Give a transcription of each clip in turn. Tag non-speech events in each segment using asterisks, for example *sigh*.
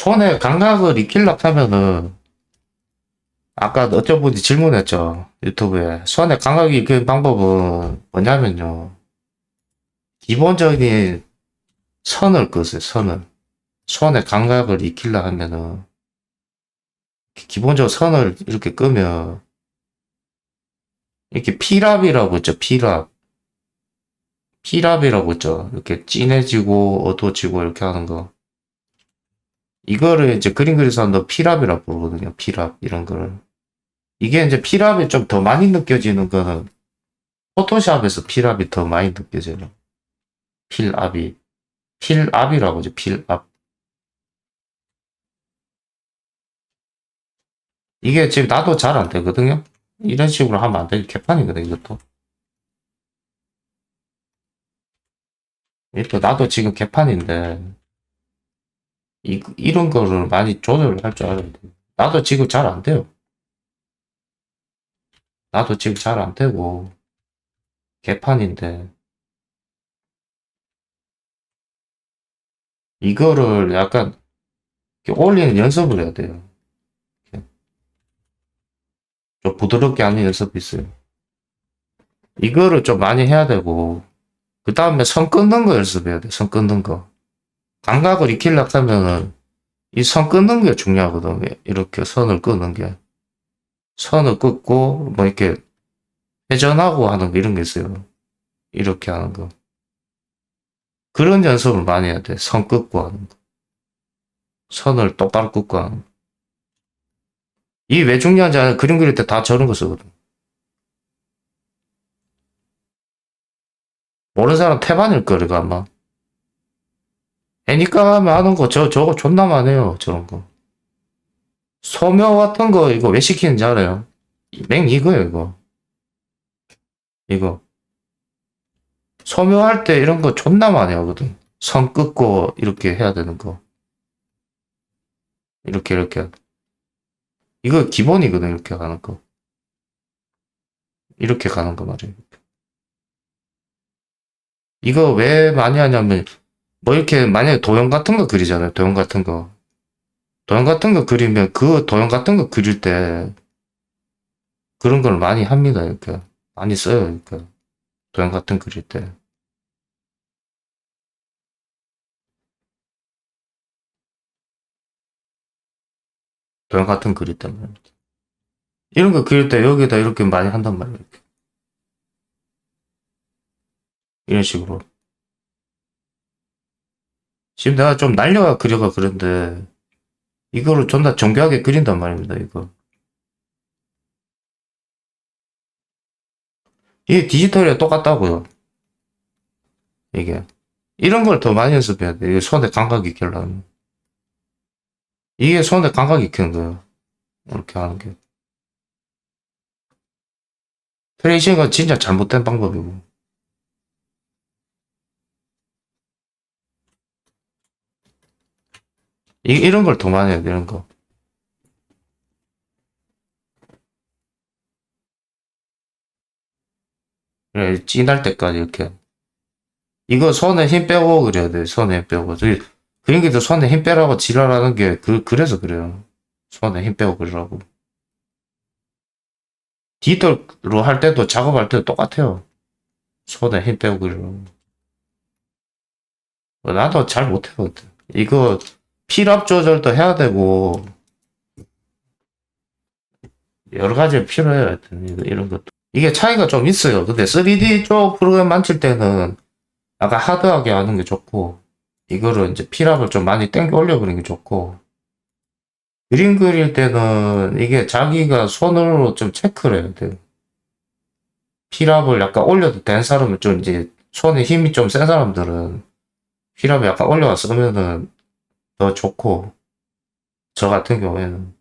손에 감각을 익히려고 하면은 아까 어떤 분이 질문했죠 유튜브에. 손에 감각이 익히는 방법은 뭐냐면요. 기본적인 선을 끄세요 선을. 손에 감각을 익히려 하면은 기본적으로 선을 이렇게 끄면 이렇게 피랍이라고 있죠 피랍. 피랍이라고 있죠. 이렇게 진해지고 어두워지고 이렇게 하는 거 이거를 이제 그림 그리는 사람도 피랍이라고 부르거든요. 피랍 이런 거를. 이게 이제 피랍이 좀 더 많이 느껴지는 거는 포토샵에서 피랍이 더 많이 느껴져요 필압이 필압이라고 하죠. 필압 이게 지금 나도 잘 안 되거든요. 이런 식으로 하면 안 되게 개판이거든, 이것도. 이것도 나도 지금 개판인데, 이, 이런 거를 많이 조절을 할 줄 알아야 돼. 나도 지금 잘 안 돼요. 나도 지금 잘 안 되고, 개판인데, 이거를 약간, 올리는 연습을 해야 돼요. 좀 부드럽게 하는 연습이 있어요. 이거를 좀 많이 해야 되고, 그 다음에 선 끊는 거 연습해야 돼, 선 끊는 거. 감각을 익히려고 하면은, 이 선 끊는 게 중요하거든. 이렇게 선을 끄는 게. 선을 끊고, 뭐 이렇게 회전하고 하는 거 이런 게 있어요. 이렇게 하는 거. 그런 연습을 많이 해야 돼. 선 끊고 하는 거. 선을 똑바로 끊고 하는 거. 이 왜 중요한지 아는 그림 그릴 때 다 저런 거 쓰거든. 모르는 사람 태반일 거리가 아마. 애니까 하는 거, 저, 저거 존나 많아요. 저런 거. 소묘 같은 거, 이거 왜 시키는지 알아요? 맹 이거예요, 이거. 이거. 소묘할 때 이런 거 존나 많이 하거든. 선 끊고 이렇게 해야 되는 거. 이렇게, 이렇게. 이거 기본이거든, 이렇게 가는 거. 이렇게 가는 거 말이에요. 이거 왜 많이 하냐면, 뭐 이렇게 만약에 도형 같은 거 그리잖아요. 도형 같은 거. 도형 같은 거 그리면 그 도형 같은 거 그릴 때 그런 걸 많이 합니다. 이렇게. 많이 써요. 이렇게. 도형 같은 거 그릴 때. 도형 같은 거 그릴 때. 이런 거 그릴 때 여기다 이렇게 많이 한단 말이에요. 이렇게. 이런 식으로. 지금 내가 좀 날려가 그려가 그런데 이거를 존나 정교하게 그린단 말입니다. 이거. 이게 디지털이랑 똑같다고요. 이게. 이런 걸 더 많이 연습해야 돼. 이게 손에 감각 익히려면. 이게 손에 감각 익히는 거예요. 이렇게 하는 게. 트레이싱은 진짜 잘못된 방법이고. 이, 이런 걸더 많이 해야 돼, 이런 거. 그래, 진할 때까지 이렇게. 이거 손에 힘 빼고 그려야 돼, 손에 힘 빼고. 저기, 그림기도 손에 힘 빼라고 지랄하는 게, 그, 그래서 그래요. 손에 힘 빼고 그리라고. 디지털로 할 때도, 작업할 때도 똑같아요. 손에 힘 빼고 그리라고. 나도 잘 못해거든. 이거, 필압 조절도 해야 되고 여러 가지 필요해요. 하여튼 이런 것도 이게 차이가 좀 있어요. 근데 3D 쪽 프로그램 만칠 때는 약간 하드하게 하는 게 좋고 이거를 이제 필압을 좀 많이 땡겨 올려 그리는 게 좋고 그림 그릴 때는 이게 자기가 손으로 좀 체크를 해야 돼요. 필압을 약간 올려도 된 사람은 좀 이제 손에 힘이 좀 센 사람들은 필압을 약간 올려와 쓰면은 더 좋고 저 같은 경우에는.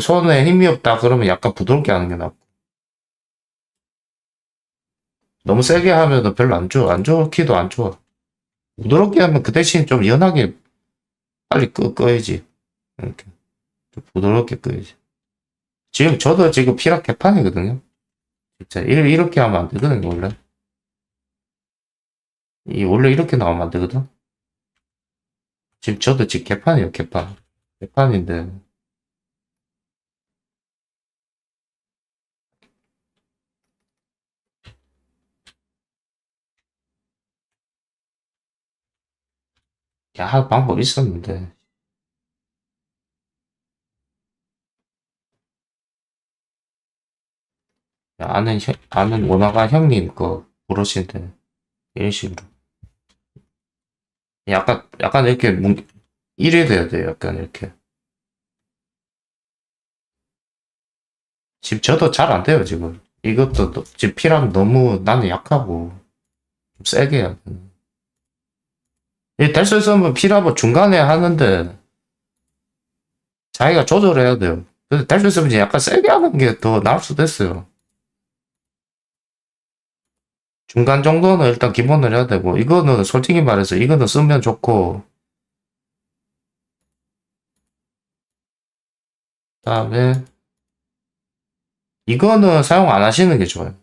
손에 힘이 없다 그러면 약간 부드럽게 하는 게 낫고. 너무 세게 하면 별로 안 좋아 안 좋기도 안 좋아. 부드럽게 하면 그 대신 좀 연하게 빨리 끄, 꺼야지. 이렇게. 좀 부드럽게 꺼야지. 지금 저도 지금 피락 개판이거든요. 진짜 이- 이렇게 하면 안 되거든요 원래. 이 원래 이렇게 나오면 안 되거든 지금 저도 지금 개판이에요, 개판. 백판인데. 야, 할 방법 있었는데. 야, 아는 형, 아는 원화가 형님 거 부르신데. 이런 식으로. 약간, 약간 이렇게 뭉, 이래 돼야 돼, 약간 이렇게. 지금 저도 잘 안 돼요, 지금. 이것도 너- 지금 피랑 너무 나는 약하고, 좀 세게 해야 돼. 이될수 있으면 피라고 중간에 하는데, 자기가 조절해야 돼요. 근데 될 수 있으면 약간 세게 하는 게 더 나을 수도 있어요. 중간 정도는 일단 기본을 해야 되고, 이거는 솔직히 말해서 이거는 쓰면 좋고, 다음에, 이거는 사용 안 하시는 게 좋아요.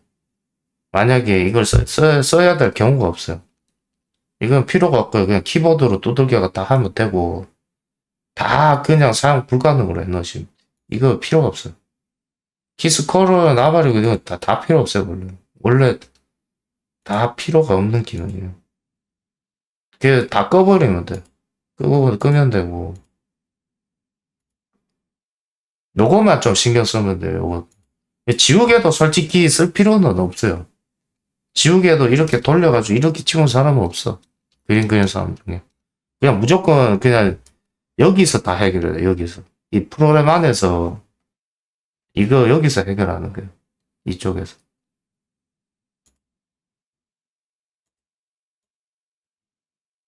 만약에 이걸 써, 써, 써 야 될 경우가 없어요. 이건 필요가 없고요. 그냥 키보드로 두들겨가 다 하면 되고, 다 그냥 사용 불가능으로 해놓으시면. 이거 필요가 없어요. 키스컬을 놔버리고 이거 다, 다 필요 없어요, 원래. 원래 다 필요가 없는 기능이에요. 그다 꺼버리면 돼. 끄고 끄면 되고. 요거만 좀 신경 쓰면 돼요. 요거. 지우개도 솔직히 쓸 필요는 없어요. 지우개도 이렇게 돌려가지고 이렇게 치는 사람은 없어. 그림 그리는 사람 중에. 그냥 무조건 그냥 여기서 다 해결해, 여기서. 이 프로그램 안에서 이거 여기서 해결하는 거예요. 이쪽에서.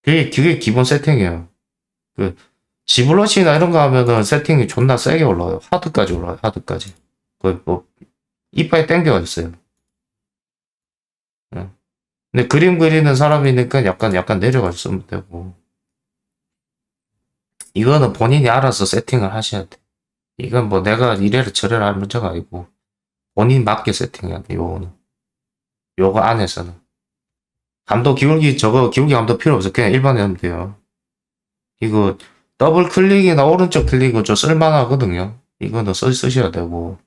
그게, 그게 기본 세팅이에요. 그, 지블러시나 이런 거 하면은 세팅이 존나 세게 올라와요. 하드까지 올라와요, 하드까지. 거의 뭐, 이빨이 땡겨 있어요. 응. 근데 그림 그리는 사람이니까 약간, 약간 내려가 쓰면 되고. 이거는 본인이 알아서 세팅을 하셔야 돼. 이건 뭐 내가 이래라 저래라 할 문제가 아니고, 본인 맞게 세팅해야 돼, 요거는. 요거 안에서는. 감도 기울기, 저거 기울기 감도 필요 없어. 그냥 일반 하면 돼요. 이거, 더블 클릭이나 오른쪽 클릭은 좀 쓸만하거든요. 이거는 쓰, 쓰셔야 되고.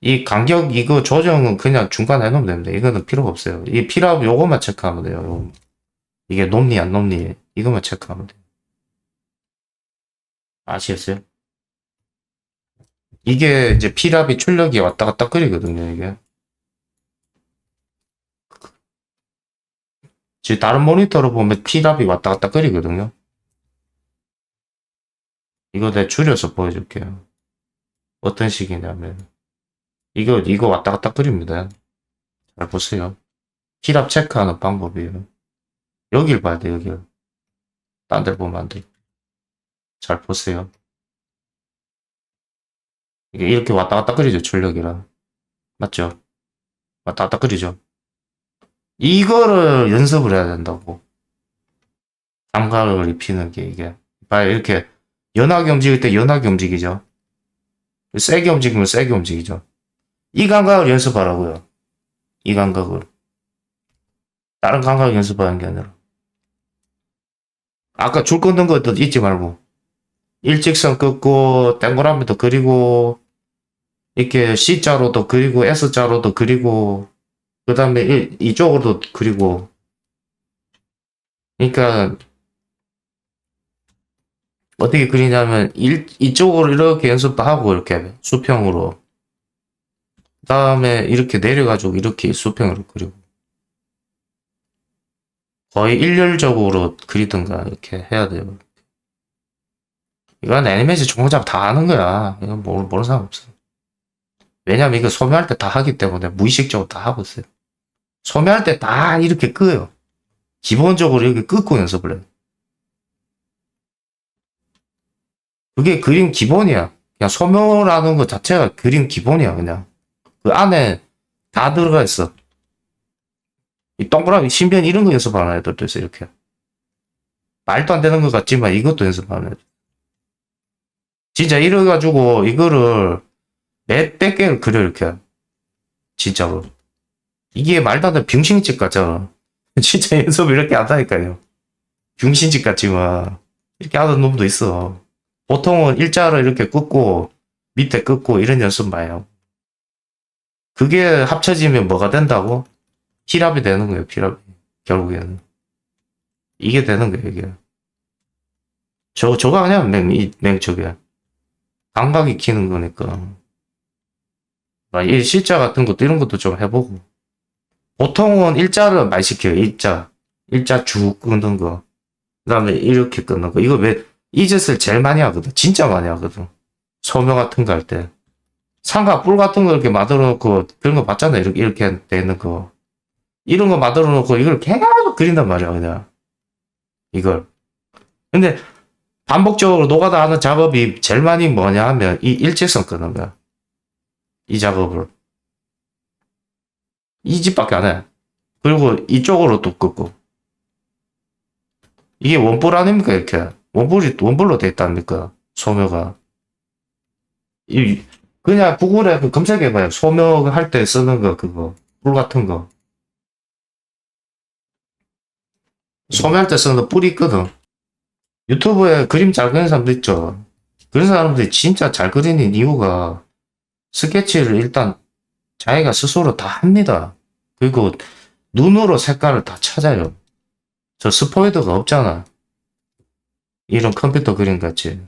이 간격, 이거 조정은 그냥 중간에 해놓으면 됩니다. 이거는 필요가 없어요. 이 필요하면 요것만 체크하면 돼요. 요거. 이게 높니, 안 높니. 이것만 체크하면 돼요. 아시겠어요? 이게 이제 피랍이 출력이 왔다 갔다 끓이거든요, 이게. 지금 다른 모니터로 보면 피랍이 왔다 갔다 끓이거든요. 이거 내가 줄여서 보여줄게요. 어떤 식이냐면, 이거, 이거 왔다 갔다 끓입니다. 잘 보세요. 피랍 체크하는 방법이에요. 여길 봐야 돼, 여길. 딴데 보면 안 돼. 잘 보세요. 이게 이렇게 왔다 갔다 끓이죠, 출력이랑. 맞죠? 왔다 갔다 끓이죠. 이거를 연습을 해야 된다고. 감각을 입히는 게 이게. 봐요, 이렇게 연하게 움직일 때 연하게 움직이죠. 세게 움직이면 세게 움직이죠. 이 감각을 연습하라고요. 이 감각을. 다른 감각을 연습하는 게 아니라. 아까 줄 끊는 것도 잊지 말고. 일직선 끊고, 동그라미도 그리고, 이렇게 C자로도 그리고, S자로도 그리고, 그 다음에 이쪽으로도 그리고. 그러니까, 어떻게 그리냐면, 일, 이쪽으로 이렇게 연습도 하고, 이렇게 수평으로. 그 다음에 이렇게 내려가지고, 이렇게 수평으로 그리고. 거의 일률적으로 그리든가, 이렇게 해야 돼요. 이건 애니메이션 전공자면 다 아는 거야. 이건 모르, 모르는 사람 없어. 왜냐면 이거 소매할 때 다 하기 때문에 무의식적으로 다 하고 있어요. 소매할 때 다 이렇게 끄요. 기본적으로 이렇게 끄고 연습을 해요. 그게 그림 기본이야. 그냥 소묘라는 것 자체가 그림 기본이야, 그냥. 그 안에 다 들어가 있어. 이 동그라미, 신변 이런 거 연습하는 애들도 있어, 이렇게. 말도 안 되는 것 같지만 이것도 연습하는 애들. 진짜 이래가지고 이거를 몇백 개를 그려, 이렇게. 진짜로. 이게 말도 안 되는 병신집 같잖아. *laughs* 진짜 연습 이렇게 한다니까요. 병신집 같지만. 이렇게 하는 놈도 있어. 보통은 일자를 이렇게 긋고 밑에 긋고 이런 연습 봐요. 그게 합쳐지면 뭐가 된다고? 피랍이 되는 거예요, 피랍이. 결국에는. 이게 되는 거예요, 이게. 저, 저거 아니야, 맹, 이, 맹, 저게. 감각이 키는 거니까. 실자 같은 것도 이런 것도 좀 해보고. 보통은 일자를 많이 시켜요, 일자. 일자 쭉 끊는 거. 그 다음에 이렇게 끊는 거. 이거 왜, 이 짓을 제일 많이 하거든. 진짜 많이 하거든. 소묘 같은 거 할 때. 상가 뿔 같은 거 이렇게 만들어 놓고, 그런 거 봤잖아. 이렇게, 이렇게 돼 있는 거. 이런 거 만들어 놓고, 이걸 계속 그린단 말이야, 그냥. 이걸. 근데, 반복적으로 노가다 하는 작업이 제일 많이 뭐냐 하면, 이 일직선 끄는 거야. 이 작업을. 이 집밖에 안 해. 그리고 이쪽으로 또 끄고. 이게 원뿔 아닙니까, 이렇게? 원뿔이, 원뿔로 돼 있답니까? 소묘가. 이, 그냥 구글에 그 검색해봐요. 소묘 할 때 쓰는 거, 그거. 뿔 같은 거. 소묘할 때 쓰는 뿔이 있거든. 유튜브에 그림 잘 그리는 사람도 있죠. 그런 사람들이 진짜 잘 그리는 이유가 스케치를 일단 자기가 스스로 다 합니다. 그리고 눈으로 색깔을 다 찾아요. 저 스포이드가 없잖아. 이런 컴퓨터 그림 같이.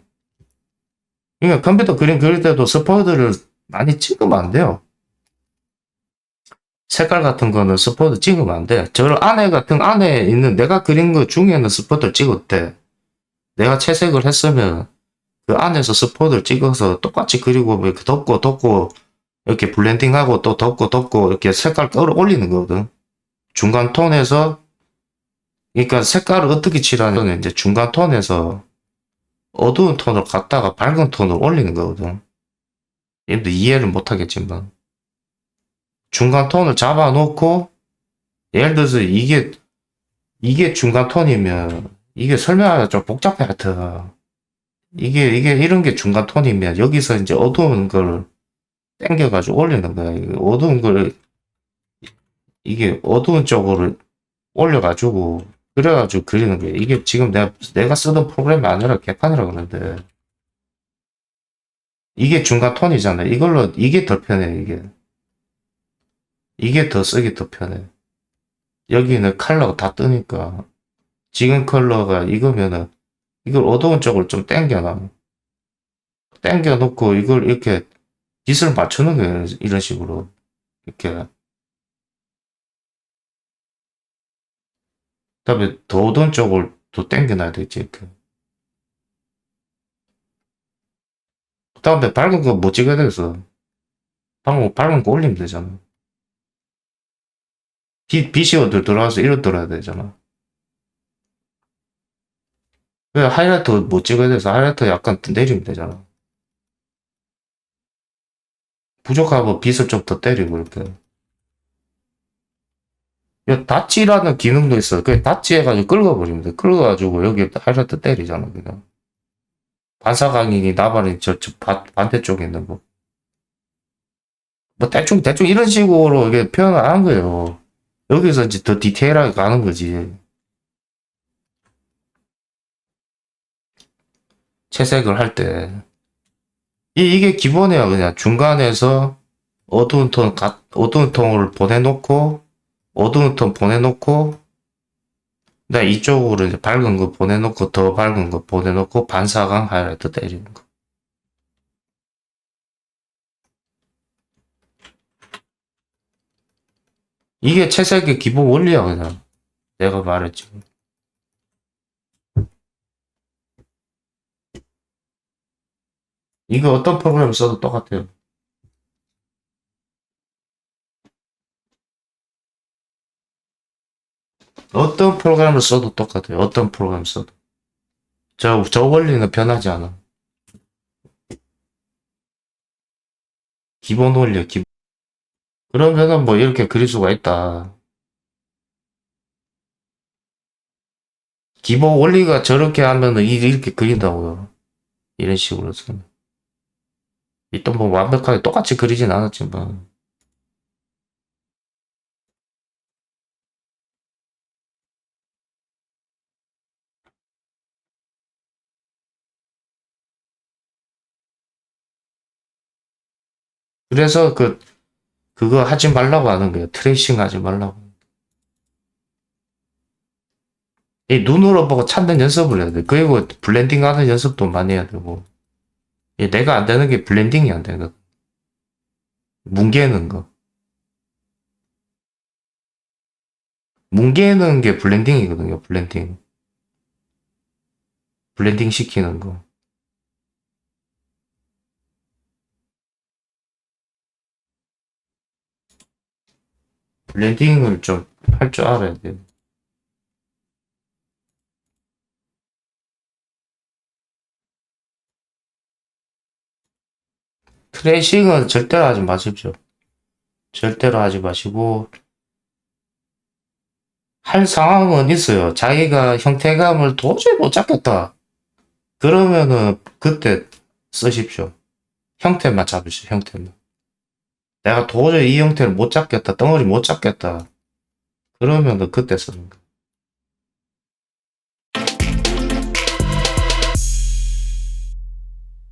그러니까 컴퓨터 그림 그릴 때도 스포이드를 많이 찍으면 안 돼요. 색깔 같은 거는 스포이드 찍으면 안 돼. 저 안에 같은 안에 있는 내가 그린 거 중에는 스포이드를 찍었대. 내가 채색을 했으면 그 안에서 스포이드를 찍어서 똑같이 그리고 뭐 이렇게 덮고 덮고 이렇게 블렌딩하고 또 덮고 덮고 이렇게 색깔 끌어올리는 거거든. 중간 톤에서 그러니까 색깔을 어떻게 칠하냐면 이제 중간 톤에서 어두운 톤을 갖다가 밝은 톤을 올리는 거거든. 얘도 이해를 못 하겠지만 중간 톤을 잡아놓고 예를 들어서 이게 이게 중간 톤이면 이게 설명하기가 좀 복잡해 하여튼 이게 이게 이런 게 중간 톤이면 여기서 이제 어두운 걸 땡겨가지고 올리는 거야. 어두운 걸 이게 어두운 쪽으로 올려가지고 그래가지고 그리는 거야. 이게 지금 내가 내가 쓰던 프로그램이 아니라 개판이라 그러는데 이게 중간 톤이잖아. 이걸로 이게 더 편해 이게 이게 더 쓰기 더 편해. 여기는 컬러가 다 뜨니까 지금 컬러가 이거면은 이걸 어두운 쪽을 좀 땡겨놔. 땡겨 놓고 이걸 이렇게 빛을 맞추는 거예요. 이런 식으로. 이렇게. 그 다음에 더 어두운 쪽을 더 땡겨놔야 되지, 이렇게. 그 다음에 밝은 거 못 찍어야 되겠어. 밝은, 밝은 거 올리면 되잖아. 빛, 빛이 어디 들어와서 이로 들어야 되잖아. 왜 하이라이트 못 찍어야 돼서 하이라이트 약간 내리면 되잖아. 부족하고 빛을 좀 더 때리고 이렇게. 야, 다치라는 기능도 있어. 그 다치 해가지고 긁어버리면 돼. 긁어가지고 여기 하이라이트 때리잖아, 그냥. 반사광이 나발이 저, 저 반, 반대쪽에 있는 거. 뭐 대충 대충 이런 식으로 이게 표현을 한 거예요. 여기서 이제 더 디테일하게 가는 거지. 채색을 할 때. 이, 이게 기본이야, 그냥. 중간에서 어두운 톤, 가, 어두운 톤을 보내놓고, 어두운 톤 보내놓고, 나 이쪽으로 이제 밝은 거 보내놓고, 더 밝은 거 보내놓고, 반사광 하이라이트 때리는 거. 이게 채색의 기본 원리야, 그냥. 내가 말했지. 이거 어떤 프로그램 써도 똑같아요. 어떤 프로그램을 써도 똑같아요. 어떤 프로그램 써도. 저, 저 원리는 변하지 않아. 기본 원리야, 기본. 그러면은 뭐 이렇게 그릴 수가 있다. 기본 원리가 저렇게 하면은 이- 이렇게 그린다고요. 이런 식으로 쓰면. 이또 뭐 완벽하게 똑같이 그리진 않았지만 뭐. 그래서 그 그거 하지 말라고 하는 거예요. 트레이싱 하지 말라고. 이 눈으로 보고 찾는 연습을 해야 돼. 그리고 블렌딩 하는 연습도 많이 해야 되고. 이 내가 안 되는 게 블렌딩이 안 되는 거. 뭉개는 거. 뭉개는 게 블렌딩이거든요. 블렌딩. 블렌딩 시키는 거. 블렌딩을 좀 할 줄 알아야 돼요. 트레이싱은 절대로 하지 마십시오. 절대로 하지 마시고, 할 상황은 있어요. 자기가 형태감을 도저히 못 잡겠다. 그러면은 그때 쓰십시오. 형태만 잡으시오, 형태만. 내가 도저히 이 형태를 못 잡겠다. 덩어리 못 잡겠다. 그러면은 그때 쓰는 거.